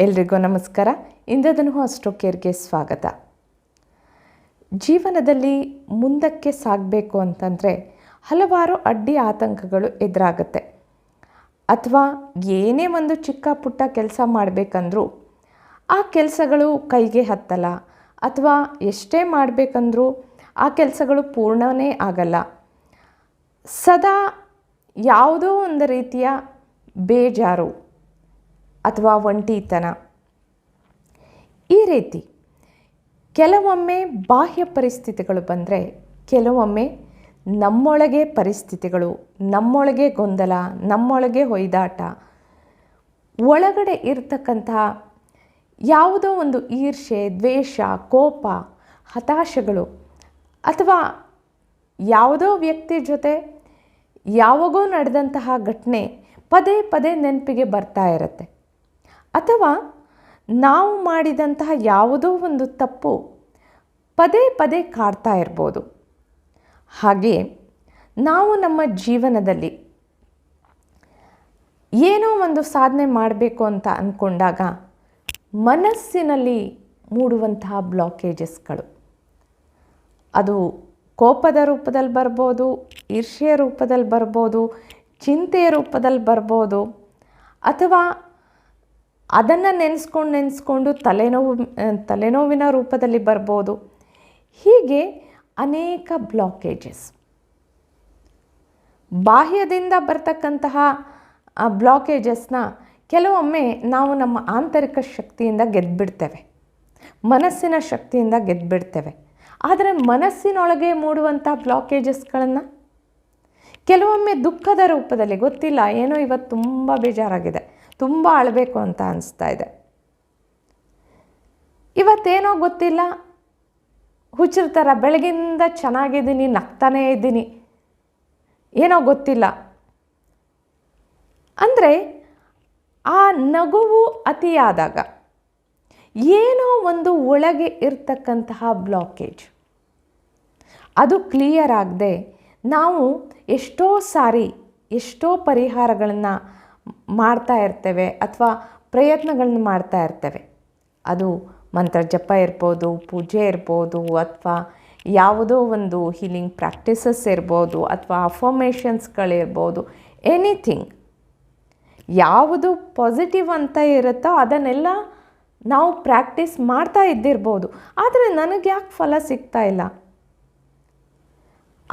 ಎಲ್ರಿಗೂ ನಮಸ್ಕಾರ. ಇಂದದನು ಅಸ್ಟ್ರೋ ಕೇರ್ಗೆ ಸ್ವಾಗತ. ಜೀವನದಲ್ಲಿ ಮುಂದಕ್ಕೆ ಸಾಗಬೇಕು ಅಂತಂದರೆ ಹಲವಾರು ಅಡ್ಡಿ ಆತಂಕಗಳು ಎದುರಾಗುತ್ತೆ. ಅಥವಾ ಏನೇ ಒಂದು ಚಿಕ್ಕ ಪುಟ್ಟ ಕೆಲಸ ಮಾಡಬೇಕಂದ್ರೂ ಆ ಕೆಲಸಗಳು ಕೈಗೆ ಹತ್ತಲ್ಲ. ಅಥವಾ ಎಷ್ಟೇ ಮಾಡಬೇಕಂದ್ರೂ ಆ ಕೆಲಸಗಳು ಪೂರ್ಣವೇ ಆಗಲ್ಲ. ಸದಾ ಯಾವುದೋ ಒಂದು ರೀತಿಯ ಬೇಜಾರು ಅಥವಾ ಒಂಟಿತನ. ಈ ರೀತಿ ಕೆಲವೊಮ್ಮೆ ಬಾಹ್ಯ ಪರಿಸ್ಥಿತಿಗಳು ಬಂದರೆ, ಕೆಲವೊಮ್ಮೆ ನಮ್ಮೊಳಗೆ ಪರಿಸ್ಥಿತಿಗಳು, ನಮ್ಮೊಳಗೆ ಗೊಂದಲ, ನಮ್ಮೊಳಗೆ ಹೊಯ್ದಾಟ, ಒಳಗಡೆ ಇರತಕ್ಕಂತಹ ಯಾವುದೋ ಒಂದು ಈರ್ಷೆ ದ್ವೇಷ, ಕೋಪ, ಹತಾಶೆಗಳು ಅಥವಾ ಯಾವುದೋ ವ್ಯಕ್ತಿ ಜೊತೆ ಯಾವಾಗೋ ನಡೆದಂತಹ ಘಟನೆ ಪದೇ ಪದೇ ನೆನಪಿಗೆ ಬರ್ತಾ ಇರುತ್ತೆ. ಅಥವಾ ನಾವು ಮಾಡಿದಂತಹ ಯಾವುದೋ ಒಂದು ತಪ್ಪು ಪದೇ ಪದೇ ಕಾಡ್ತಾ ಇರ್ಬೋದು. ಹಾಗೆ ನಾವು ನಮ್ಮ ಜೀವನದಲ್ಲಿ ಏನೋ ಒಂದು ಸಾಧನೆ ಮಾಡಬೇಕು ಅಂತ ಅಂದ್ಕೊಂಡಾಗ ಮನಸ್ಸಿನಲ್ಲಿ ಮೂಡುವಂತಹ ಬ್ಲಾಕೇಜಸ್ಗಳು. ಅದು ಕೋಪದ ರೂಪದಲ್ಲಿ ಬರ್ಬೋದು, ಈರ್ಷ್ಯೆಯ ರೂಪದಲ್ಲಿ ಬರ್ಬೋದು, ಚಿಂತೆಯ ರೂಪದಲ್ಲಿ ಬರ್ಬೋದು, ಅಥವಾ ಅದನ್ನು ನೆನೆಸ್ಕೊಂಡು ನೆನೆಸ್ಕೊಂಡು ತಲೆನೋವು ತಲೆನೋವಿನ ರೂಪದಲ್ಲಿ ಬರ್ಬೋದು. ಹೀಗೆ ಅನೇಕ ಬ್ಲಾಕೇಜಸ್. ಬಾಹ್ಯದಿಂದ ಬರ್ತಕ್ಕಂತಹ ಬ್ಲಾಕೇಜಸ್ನ ಕೆಲವೊಮ್ಮೆ ನಾವು ನಮ್ಮ ಆಂತರಿಕ ಶಕ್ತಿಯಿಂದ ಗೆದ್ದುಬಿಡ್ತೇವೆ ಮನಸ್ಸಿನ ಶಕ್ತಿಯಿಂದ ಗೆದ್ದುಬಿಡ್ತೇವೆ ಆದರೆ ಮನಸ್ಸಿನೊಳಗೆ ಮೂಡುವಂಥ ಬ್ಲಾಕೇಜಸ್ಗಳನ್ನು ಕೆಲವೊಮ್ಮೆ ದುಃಖದ ರೂಪದಲ್ಲಿ ಗೊತ್ತಿಲ್ಲ. ಏನೋ ಇವತ್ತು ತುಂಬ ಬೇಜಾರಾಗಿದೆ. ತುಂಬ ಅಳಬೇಕು ಅಂತ ಅನಿಸ್ತಾ ಇದೆ. ಇವತ್ತೇನೋ ಗೊತ್ತಿಲ್ಲ, ಹುಚ್ಚರ ಥರ ಬೆಳಗಿಂದ ಚೆನ್ನಾಗಿದ್ದೀನಿ, ನಗ್ತಾನೇ ಇದ್ದೀನಿ. ಏನೋ ಗೊತ್ತಿಲ್ಲ. ಅಂದರೆ ಆ ನಗುವು ಅತಿಯಾದಾಗ ಏನೋ ಒಂದು ಒಳಗೆ ಇರ್ತಕ್ಕಂತಹ ಬ್ಲಾಕೇಜ್ ಅದು ಕ್ಲಿಯರ್ ಆಗದೆ ನಾವು ಎಷ್ಟೋ ಸಾರಿ, ಎಷ್ಟೋ ಪರಿಹಾರಗಳನ್ನು ಮಾಡ್ತಾ ಇರ್ತೇವೆ ಅಥವಾ ಪ್ರಯತ್ನಗಳನ್ನ ಮಾಡ್ತಾ ಇರ್ತೇವೆ. ಅದು ಮಂತ್ರ ಜಪ ಇರ್ಬೋದು, ಪೂಜೆ ಇರ್ಬೋದು ಅಥವಾ ಯಾವುದೋ ಒಂದು ಹೀಲಿಂಗ್ ಪ್ರಾಕ್ಟೀಸಸ್ ಇರ್ಬೋದು ಅಥವಾ ಅಫರ್ಮೇಷನ್ಸ್ಗಳಿರ್ಬೋದು ಎನಿಥಿಂಗ್ ಯಾವುದು ಪಾಸಿಟಿವ್ ಅಂತ ಇರುತ್ತೋ ಅದನ್ನೆಲ್ಲ ನಾವು ಪ್ರಾಕ್ಟೀಸ್ ಮಾಡ್ತಾ ಇದ್ದಿರ್ಬೋದು. ಆದರೆ ನನಗೆ ಯಾಕೆ ಫಲ ಸಿಗ್ತಾ ಇಲ್ಲ?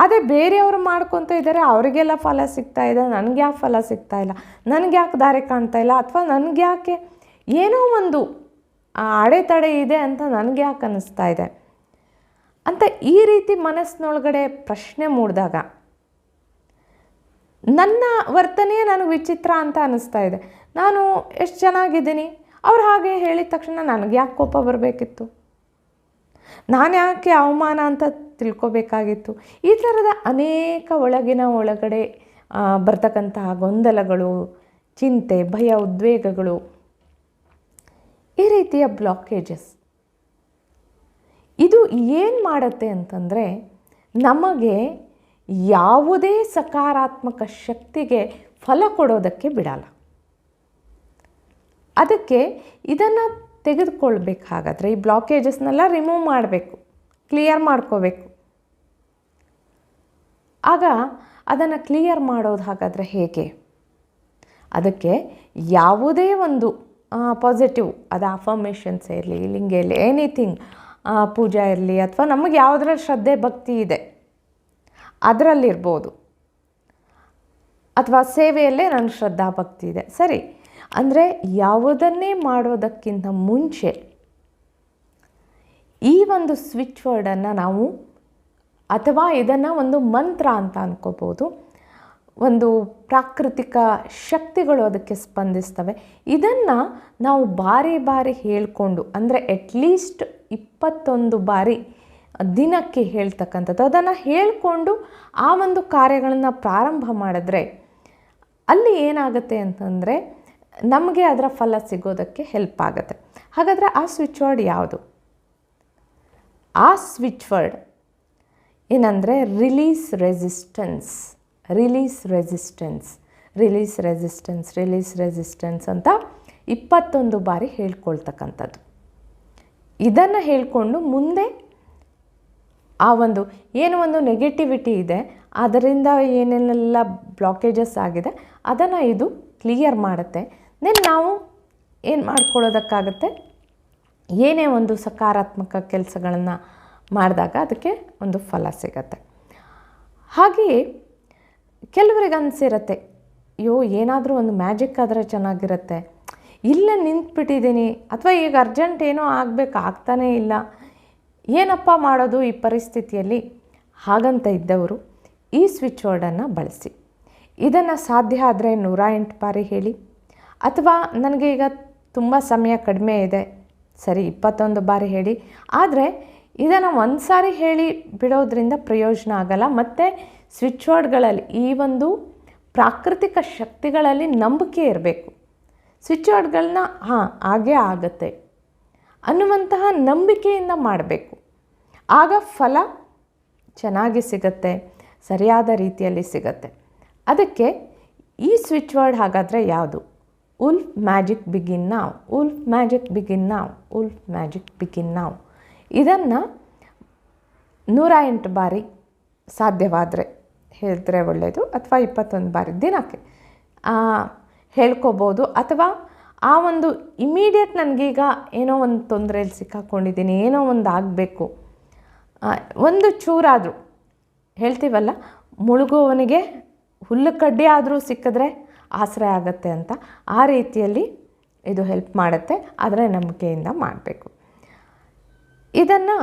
ಅದೇ ಬೇರೆಯವರು ಮಾಡ್ಕೊತ ಇದ್ದಾರೆ, ಅವರಿಗೆಲ್ಲ ಫಲ ಸಿಗ್ತಾ ಇದೆ, ನನಗೆ ಯಾಕೆ ಫಲ ಸಿಗ್ತಾ ಇಲ್ಲ, ನನಗೆ ಯಾಕೆ ದಾರಿ ಕಾಣ್ತಾ ಇಲ್ಲ, ಅಥವಾ ನನಗೆ ಯಾಕೆ ಏನೋ ಒಂದು ಅಡೆತಡೆ ಇದೆ ಅಂತ ನನಗೆ ಯಾಕೆ ಅನ್ನಿಸ್ತಾ ಇದೆ? ಅಂತ ಈ ರೀತಿ ಮನಸ್ಸಿನೊಳಗಡೆ ಪ್ರಶ್ನೆ ಮೂಡಿದಾಗ ನನ್ನ ವರ್ತನೆಯೇ ನನಗೆ ವಿಚಿತ್ರ ಅಂತ ಅನ್ನಿಸ್ತಾ ಇದೆ. ನಾನು ಎಷ್ಟು ಚೆನ್ನಾಗಿದ್ದೀನಿ, ಅವ್ರು ಹಾಗೆ ಹೇಳಿದ ತಕ್ಷಣ ನನಗೆ ಯಾಕೆ ಕೋಪ ಬರಬೇಕಿತ್ತು? ನಾನು ಯಾಕೆ ಅವಮಾನ ಅಂತ ತಿಳ್ಕೊಬೇಕಾಗಿತ್ತು? ಈ ಥರದ ಅನೇಕ ಒಳಗಿನ ಒಳಗಡೆ ಬರ್ತಕ್ಕಂತಹ ಗೊಂದಲಗಳು, ಚಿಂತೆ, ಭಯ, ಉದ್ವೇಗಗಳು ಈ ರೀತಿಯ ಬ್ಲಾಕೇಜಸ್. ಇದು ಏನು ಮಾಡುತ್ತೆ ಅಂತಂದರೆ, ನಮಗೆ ಯಾವುದೇ ಸಕಾರಾತ್ಮಕ ಶಕ್ತಿಗೆ ಫಲ ಕೊಡೋದಕ್ಕೆ ಬಿಡಲ್ಲ. ಅದಕ್ಕೆ ಇದನ್ನು ತೆಗೆದುಕೊಳ್ಬೇಕಾಗಾದ್ರೆ ಈ ಬ್ಲಾಕೇಜಸ್ನೆಲ್ಲ ರಿಮೂವ್ ಮಾಡಬೇಕು ಕ್ಲಿಯರ್ ಮಾಡ್ಕೋಬೇಕು. ಆಗ ಅದನ್ನು ಕ್ಲಿಯರ್ ಮಾಡೋದು ಹಾಗಾದರೆ ಹೇಗೆ? ಅದಕ್ಕೆ ಯಾವುದೇ ಒಂದು ಪಾಸಿಟಿವ್ ಅದು ಅಫರ್ಮೇಷನ್ಸ್ ಇರಲಿ, ಲಿಂಗೆ ಇರಲಿ ಎನಿಥಿಂಗ್ ಪೂಜಾ ಇರಲಿ ಅಥವಾ ನಮಗೆ ಯಾವುದ್ರಲ್ಲಿ ಶ್ರದ್ಧೆ, ಭಕ್ತಿ ಇದೆ, ಅದರಲ್ಲಿರ್ಬೋದು. ಅಥವಾ ಸೇವೆಯಲ್ಲೇ ನನ್ನ ಶ್ರದ್ಧಾ, ಭಕ್ತಿ ಇದೆ. ಸರಿ ಅಂದರೆ ಯಾವುದನ್ನೇ ಮಾಡೋದಕ್ಕಿಂತ ಮುಂಚೆ ಈ ಒಂದು ಸ್ವಿಚ್ ವರ್ಡನ್ನು ನಾವು ಅಥವಾ ಇದನ್ನು ಒಂದು ಮಂತ್ರ ಅಂತ ಅಂದ್ಕೋಬೋದು ಒಂದು ಪ್ರಾಕೃತಿಕ ಶಕ್ತಿಗಳು ಅದಕ್ಕೆ ಸ್ಪಂದಿಸ್ತವೆ. ಇದನ್ನು ನಾವು ಬಾರಿ ಬಾರಿ ಹೇಳಿಕೊಂಡು, ಅಂದರೆ ಅಟ್ಲೀಸ್ಟ್ ಇಪ್ಪತ್ತೊಂದು ಬಾರಿ ದಿನಕ್ಕೆ ಹೇಳ್ತಕ್ಕಂಥದ್ದು. ಅದನ್ನು ಹೇಳಿಕೊಂಡು ಆ ಒಂದು ಕಾರ್ಯಗಳನ್ನು ಪ್ರಾರಂಭ ಮಾಡಿದ್ರೆ ಅಲ್ಲಿ ಏನಾಗುತ್ತೆ ಅಂತಂದರೆ ನಮಗೆ ಅದರ ಫಲ ಸಿಗೋದಕ್ಕೆ ಹೆಲ್ಪ್ ಆಗುತ್ತೆ. ಹಾಗಾದರೆ ಆ ಸ್ವಿಚ್ ವರ್ಡ್ ಯಾವುದು? ಆ ಸ್ವಿಚ್ ವರ್ಡ್ ಏನಂದರೆ release resistance release resistance release resistance release resistance ಅಂತ ಇಪ್ಪತ್ತೊಂದು ಬಾರಿ ಹೇಳ್ಕೊಳ್ತಕ್ಕಂಥದ್ದು. ಇದನ್ನು ಹೇಳಿಕೊಂಡು ಮುಂದೆ ಆ ಒಂದು ಏನು ಒಂದು ನೆಗೆಟಿವಿಟಿ ಇದೆ, ಅದರಿಂದ ಏನೇನೆಲ್ಲ ಬ್ಲಾಕೇಜಸ್ ಆಗಿದೆ, ಅದನ್ನು ಇದು ಕ್ಲಿಯರ್ ಮಾಡುತ್ತೆ. ದೆನ್ ನಾವು ಏನು ಮಾಡ್ಕೊಳ್ಳೋದಕ್ಕಾಗತ್ತೆ? ಏನೇ ಒಂದು ಸಕಾರಾತ್ಮಕ ಕೆಲಸಗಳನ್ನು ಮಾಡಿದಾಗ ಅದಕ್ಕೆ ಒಂದು ಫಲ ಸಿಗತ್ತೆ. ಹಾಗೆಯೇ ಕೆಲವರಿಗೆ ಅನಿಸಿರತ್ತೆ ಅಯ್ಯೋ, ಏನಾದರೂ ಒಂದು ಮ್ಯಾಜಿಕ್ ಆದರೆ ಚೆನ್ನಾಗಿರುತ್ತೆ. ಇಲ್ಲೇ ನಿಂತ್ಬಿಟ್ಟಿದ್ದೀನಿ. ಅಥವಾ ಈಗ ಅರ್ಜೆಂಟ್ ಏನೋ ಆಗಬೇಕು, ಆಗ್ತಾನೇ ಇಲ್ಲ. ಏನಪ್ಪ ಮಾಡೋದು ಈ ಪರಿಸ್ಥಿತಿಯಲ್ಲಿ? ಹಾಗಂತ ಇದ್ದವರು ಈ ಸ್ವಿಚ್ ವರ್ಡನ್ನು ಬಳಸಿ. ಇದನ್ನು ಸಾಧ್ಯ ಆದರೆ ನೂರ ಎಂಟು ಬಾರಿ ಹೇಳಿ. ಅಥವಾ ನನಗೆ ಈಗ ತುಂಬ ಸಮಯ ಕಡಿಮೆ ಇದೆ, ಸರಿ, ಇಪ್ಪತ್ತೊಂದು ಬಾರಿ ಹೇಳಿ. ಆದರೆ, ಇದನ್ನು ಒಂದು ಸಾರಿ ಹೇಳಿ ಬಿಡೋದ್ರಿಂದ ಪ್ರಯೋಜನ ಆಗಲ್ಲ. ಮತ್ತು ಸ್ವಿಚ್ ವರ್ಡ್ಗಳಲ್ಲಿ ಈ ಒಂದು ಪ್ರಾಕೃತಿಕ ಶಕ್ತಿಗಳಲ್ಲಿ ನಂಬಿಕೆ ಇರಬೇಕು. ಸ್ವಿಚ್ ವರ್ಡ್ಗಳನ್ನ ಹಾಂ, ಹಾಗೇ ಆಗುತ್ತೆ. ಅನ್ನುವಂತಹ ನಂಬಿಕೆಯಿಂದ ಮಾಡಬೇಕು. ಆಗ ಫಲ ಚೆನ್ನಾಗಿ ಸಿಗತ್ತೆ, ಸರಿಯಾದ ರೀತಿಯಲ್ಲಿ ಸಿಗತ್ತೆ. ಅದಕ್ಕೆ ಈ ಸ್ವಿಚ್ ವರ್ಡ್ ಹಾಗಾದರೆ ಯಾವುದು? Wolf magic begin now wolf magic begin now wolf magic begin now. ಇದನ್ನು ನೂರ ಎಂಟು ಬಾರಿ ಸಾಧ್ಯವಾದರೆ ಹೇಳಿದ್ರೆ ಒಳ್ಳೆಯದು ಅಥವಾ ಇಪ್ಪತ್ತೊಂದು ಬಾರಿ ದಿನಕ್ಕೆ. ಹೇಳ್ಕೋಬೋದು. ಅಥವಾ ಆ ಒಂದು ಇಮಿಡಿಯೇಟ್ ನನಗೀಗ ಏನೋ ಒಂದು ತೊಂದರೆಯಲ್ಲಿ ಸಿಕ್ಕಾಕೊಂಡಿದ್ದೀನಿ ಏನೋ ಒಂದು ಆಗಬೇಕು. ಒಂದು ಚೂರಾದರೂ, ಹೇಳ್ತೀವಲ್ಲ ಮುಳುಗುವವನಿಗೆ ಹುಲ್ಲು ಕಡ್ಡಿ ಆದರೂ ಸಿಕ್ಕಿದ್ರೆ ಆಶ್ರಯ ಆಗುತ್ತೆ ಅಂತ ಆ ರೀತಿಯಲ್ಲಿ ಇದು ಹೆಲ್ಪ್ ಮಾಡುತ್ತೆ, ಆದರೆ ನಂಬಿಕೆಯಿಂದ ಮಾಡಬೇಕು. ಇದನ್ನು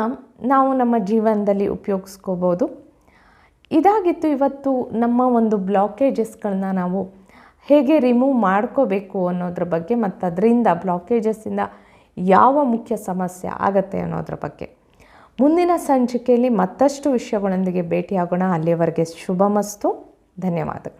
ನಾವು ನಮ್ಮ ಜೀವನದಲ್ಲಿ ಉಪಯೋಗಿಸ್ಕೋಬೋದು. ಇದಾಗಿತ್ತು ಇವತ್ತು ನಮ್ಮ ಒಂದು ಬ್ಲಾಕೇಜಸ್ಗಳನ್ನ ನಾವು ಹೇಗೆ ರಿಮೂವ್ ಮಾಡ್ಕೋಬೇಕು ಅನ್ನೋದ್ರ ಬಗ್ಗೆ ಮತ್ತು ಅದರಿಂದ ಬ್ಲಾಕೇಜಸ್ಸಿಂದ ಯಾವ ಮುಖ್ಯ ಸಮಸ್ಯೆ ಆಗತ್ತೆ ಅನ್ನೋದ್ರ ಬಗ್ಗೆ. ಮುಂದಿನ ಸಂಚಿಕೆಯಲ್ಲಿ ಮತ್ತಷ್ಟು ವಿಷಯಗಳೊಂದಿಗೆ ಭೇಟಿಯಾಗೋಣ. ಅಲ್ಲಿಯವರೆಗೆ ಶುಭಮಸ್ತು. ಧನ್ಯವಾದಗಳು.